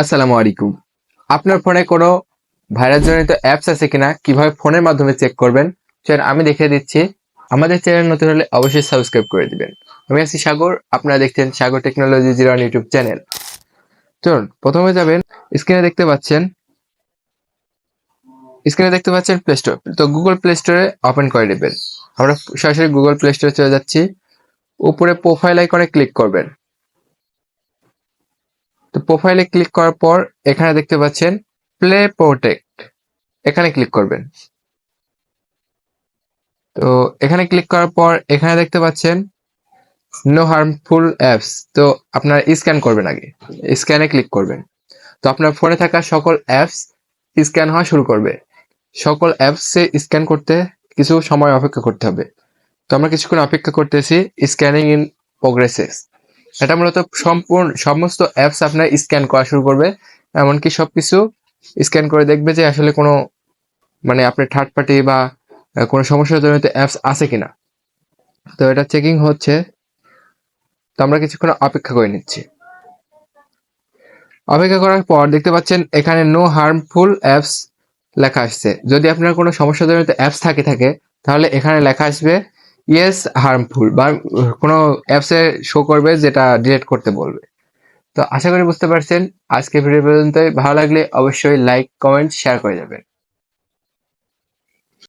আসসালামু আলাইকুম। আপনার ফোনে কোনো ভাইরাস জনিত অ্যাপস আছে কিনা, কীভাবে ফোনের মাধ্যমে চেক করবেন চলেন আমি দেখিয়ে দিচ্ছি। আমাদের চ্যানেল নতুন হলে অবশ্যই সাবস্ক্রাইব করে দিবেন। আমি আছি সাগর, আপনারা দেখছেন Sagar technology zero YouTube channel চলুন, প্রথমে যাবেন স্ক্রিনে দেখতে পাচ্ছেন। স্ক্রিনে দেখতে পাচ্ছেন প্লে স্টোর তো গুগল প্লে স্টোরে ওপেন করে নেবেন। আমরা সরাসরি গুগল প্লে স্টোরে চলে যাচ্ছি। উপরে প্রোফাইল আইকনে ক্লিক করবেন। তো প্রোফাইলে ক্লিক করার পর এখানে দেখতে পাচ্ছেন প্লে প্রোটেক্ট এখানে ক্লিক করবেন। তো এখানে ক্লিক করার পর এখানে দেখতে পাচ্ছেন নো হার্মফুল অ্যাপস তো আপনার স্ক্যান করবেন আগে। স্ক্যানে ক্লিক করবেন। তো আপনার ফোনে থাকা সকল অ্যাপস স্ক্যান হওয়া শুরু করবে। সকল অ্যাপসে স্ক্যান করতে কিছু সময় অপেক্ষা করতে হবে। তো আমরা কিছুক্ষণ অপেক্ষা করতেছি স্ক্যানিং ইন প্রোগ্রেসেস এটা মূলত সম্পূর্ণ, সমস্ত অ্যাপস আপনার স্ক্যান করা শুরু করবে। এমনকি সবকিছু স্ক্যান করে দেখবে যে আসলে কোনো মানে আপনার থার্ড পার্টি বা কোনো সমস্যাজনিত অ্যাপস আছে কিনা। তো এটা চেকিং হচ্ছে। তো আমরা কিছুক্ষণ অপেক্ষা করে নিচ্ছি। অপেক্ষা করার পর দেখতে পাচ্ছেন এখানে নো হার্মফুল অ্যাপস লেখা আসছে। যদি আপনার কোনো সমস্যা সমস্যাজনিত অ্যাপস থাকে থাকে, তাহলে এখানে লেখা আসবে ইয়েস হার্মফুল বা কোনো অ্যাপসে শো করবে যেটা ডিলেট করতে বলবে। তো আশা করি বুঝতে পারছেন। আজকে ভিডিও পর্যন্তই। ভালো লাগলে অবশ্যই লাইক কমেন্ট শেয়ার করে যাবেন।